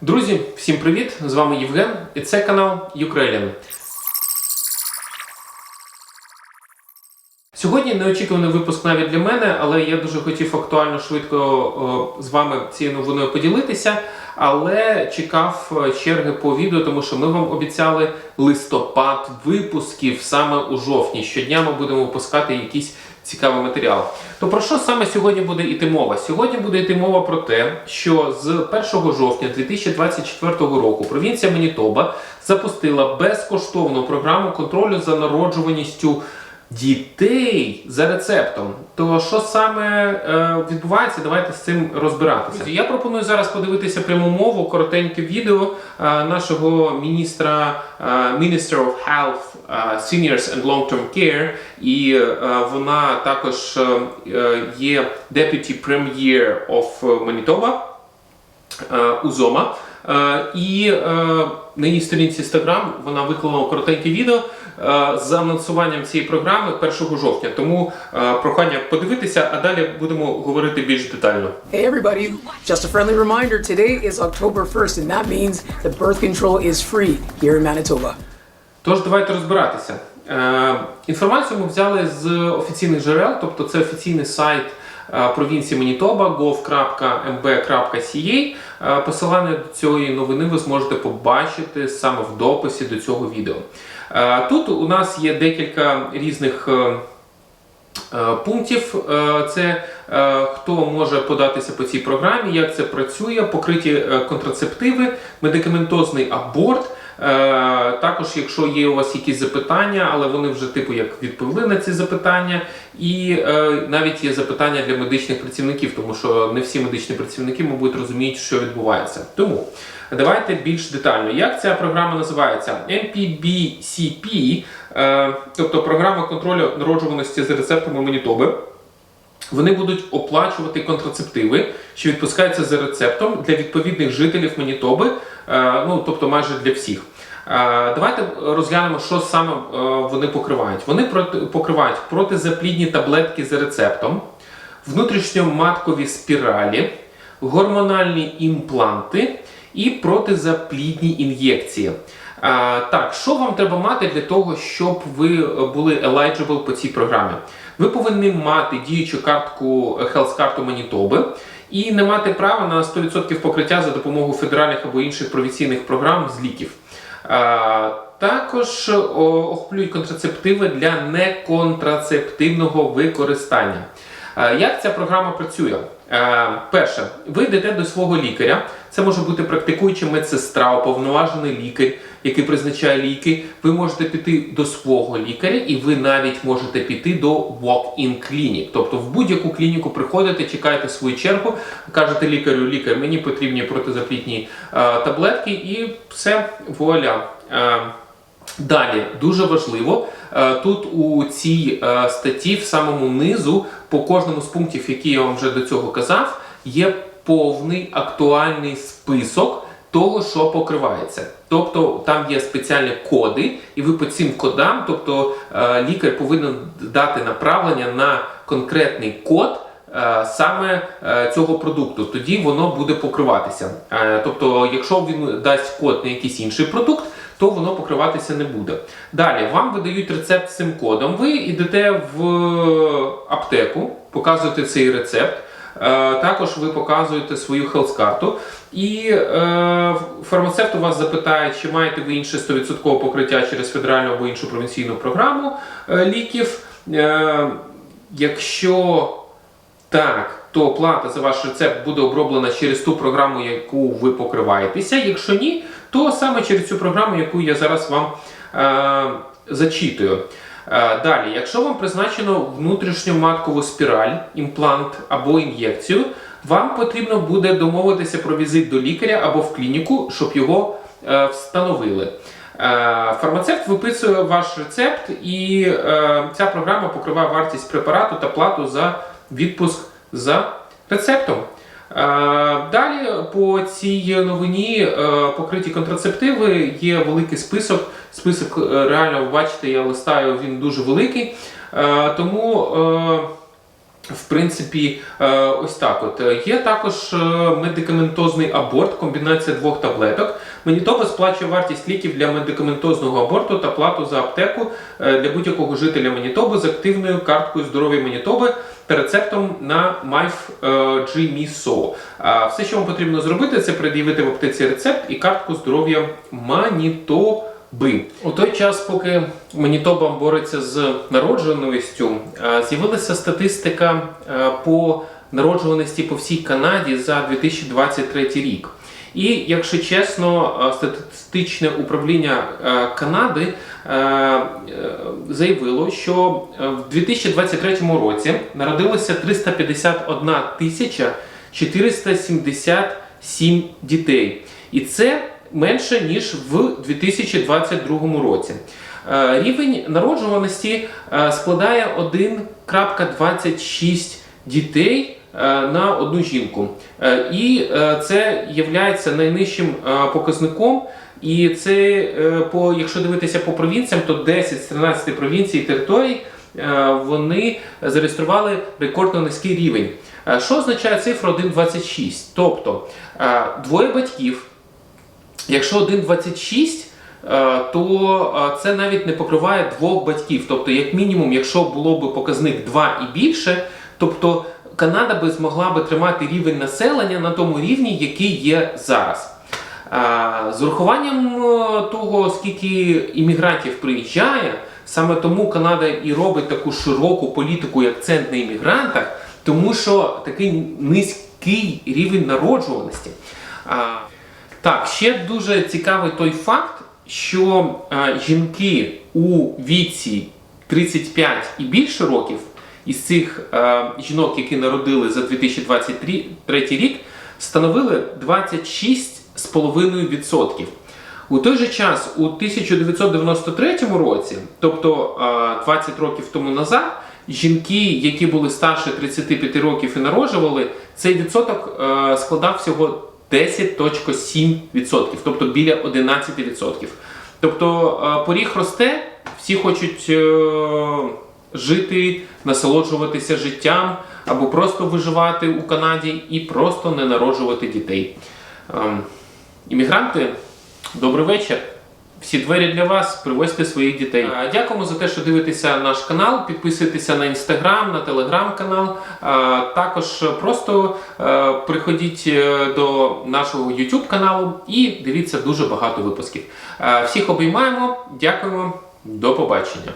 Друзі, всім привіт! З вами Євген, і це канал Ukrainian. Сьогодні неочікуваний випуск навіть для мене, але я дуже хотів актуально швидко о, з вами цією новиною поділитися. Але чекав е, черги по відео, тому що ми вам обіцяли листопад випусків саме у жовтні. Щодня ми будемо випускати якийсь цікавий матеріал. То про що саме сьогодні буде йти мова? Сьогодні буде йти мова про те, що з 1 жовтня 2024 року провінція Манітоба запустила безкоштовну програму контролю за народжуваністю дітей за рецептом. То що саме е, відбувається, давайте з цим розбиратися. Я пропоную зараз подивитися пряму мову, коротеньке відео е, нашого міністра е, Minister of Health, е, Seniors and Long-Term Care, і е, вона також е, е, є Deputy Premier of Manitoba е, Узома. Е, І е, на її сторінці Instagram вона виклала коротеньке відео е, з анонсуванням цієї програми 1 жовтня. Тому е, прохання подивитися, а далі будемо говорити більш детально. Hey everybody, just a friendly reminder, today is October 1st and that means that birth control is free here in Manitoba. Тож давайте розбиратися. Е, інформацію ми взяли з офіційних джерел, тобто це офіційний сайт провінції Манітоба gov.mb.ca. Посилання до цієї новини ви зможете побачити саме в дописі до цього відео. Тут у нас є декілька різних. е, Е, пунктів. Е, Це хто може податися по цій програмі, як це працює, покриті контрацептиви, медикаментозний аборт. Е, Також, якщо є у вас якісь запитання, але вони вже типу як відповіли на ці запитання, і е, навіть є запитання для медичних працівників, тому що не всі медичні працівники, мабуть, розуміють, що відбувається. Тому давайте більш детально. Як ця програма називається? MPBCP, е, тобто програма контролю народжуваності за рецептами Манітоби. Вони будуть оплачувати контрацептиви, що відпускаються за рецептом для відповідних жителів Манітоби, ну тобто майже для всіх. Е, Давайте розглянемо, що саме е, вони покривають. Вони покривають протизаплідні таблетки за рецептом, внутрішньоматкові спіралі, гормональні імпланти і протизаплідні ін'єкції. Так, що вам треба мати для того, щоб ви е, були eligible по цій програмі? Ви повинні мати діючу картку е, Health карту Манітоби і не мати права на 100% покриття за допомогою федеральних або інших провіційних програм з ліків. Також охоплюють контрацептиви для неконтрацептивного використання. Е, Як ця програма працює? Е, Перше, ви йдете до свого лікаря. Це може бути практикуюча медсестра, уповноважений лікар, який призначає ліки. Ви можете піти до свого лікаря, і ви навіть можете піти до walk-in клінік. Тобто в будь-яку клініку приходите, чекаєте свою чергу, кажете лікарю, лікар, мені потрібні протизаплітні е, таблетки, і все вуаля. Е, Далі дуже важливо е, тут у цій е, статті, в самому низу, по кожному з пунктів, які я вам вже до цього казав, є повний актуальний список того, що покривається. Тобто там є спеціальні коди, і ви по цим кодам, тобто е, лікар повинен дати направлення на конкретний код. е, Саме е, цього продукту, тоді воно буде покриватися. Тобто, якщо він дасть код на якийсь інший продукт, то воно покриватися не буде. Далі вам видають рецепт цим кодом. Ви йдете в аптеку, показуєте цей рецепт. Е, Також ви показуєте свою хелс-карту, і е, фармацевт у вас запитає, чи маєте ви інше 100% покриття через федеральну або іншу провінційну програму е, ліків. Якщо так, то плата за ваш рецепт буде оброблена через ту програму, яку ви покриваєтеся. Якщо ні, то саме через цю програму, яку я зараз вам е, зачитую. Е, далі, якщо вам призначено внутрішньоматкову спіраль, імплант або ін'єкцію, вам потрібно буде домовитися про візит до лікаря або в клініку, щоб його е, встановили. Е, Фармацевт виписує ваш рецепт, і ця програма покриває вартість препарату та плату за відпуск за рецептом. Е, Далі по цій новині е, покриті контрацептиви є великий список. Список е, реально ви бачите, я листаю, він дуже великий. Тому В принципі, ось так. От є також медикаментозний аборт, комбінація двох таблеток. Манітоба сплачує вартість ліків для медикаментозного аборту та плату за аптеку для будь-якого жителя Манітоби з активною карткою здоров'я Манітоби рецептом на Майф GMISO. А Все, що вам потрібно зробити, це пред'явити в аптеці рецепт і картку здоров'я Манітоби. У той час, поки Манітоба бореться з народжуваністю, е, з'явилася статистика е, по народжуваності по всій Канаді за 2023 рік. І, якщо чесно, е, статистичне управління е, Канади е, заявило, що в 2023 році народилося 351 тисяча 477 дітей. І це менше ніж в 2022 році. Рівень народжуваності складає 1,26 дітей на одну жінку. Е, І е, це є найнижчим е, показником. І це, е, по, якщо дивитися по провінціям, то 10 з 13 провінцій і територій е, вони зареєстрували рекордно низький рівень. Е, Що означає цифра 1,26? Тобто е, двоє батьків Якщо 1,26, е, то е, це навіть не покриває двох батьків. Тобто, як мінімум, якщо було б показник 2 і більше, тобто Канада би змогла би тримати рівень населення на тому рівні, який є зараз. З урахуванням е, того, скільки іммігрантів приїжджає, саме тому Канада і робить таку широку політику і акцент на іммігрантах, тому що такий низький рівень народжуваності. Так, ще дуже цікавий той факт, що е, жінки у віці 35 і більше років із цих е, жінок, які народили за 2023 рік, становили 26,5%. У той же час, у 1993 році, тобто е, 20 років тому назад, жінки, які були старше 35 років і народжували, цей відсоток е, складав всього 10,7%, тобто біля 11%. Тобто е, поріг росте, всі хочуть е, жити, насолоджуватися життям або просто виживати у Канаді і просто не народжувати дітей. Ем, Іммігранти, добрий вечір. Всі двері для вас, привозьте своїх дітей. Е, Дякуємо за те, що дивитеся наш канал. Підписуйтеся на інстаграм, на телеграм-канал. Е, Також просто е, приходіть до нашого YouTube каналу і дивіться дуже багато випусків. Всіх обіймаємо, дякуємо, до побачення.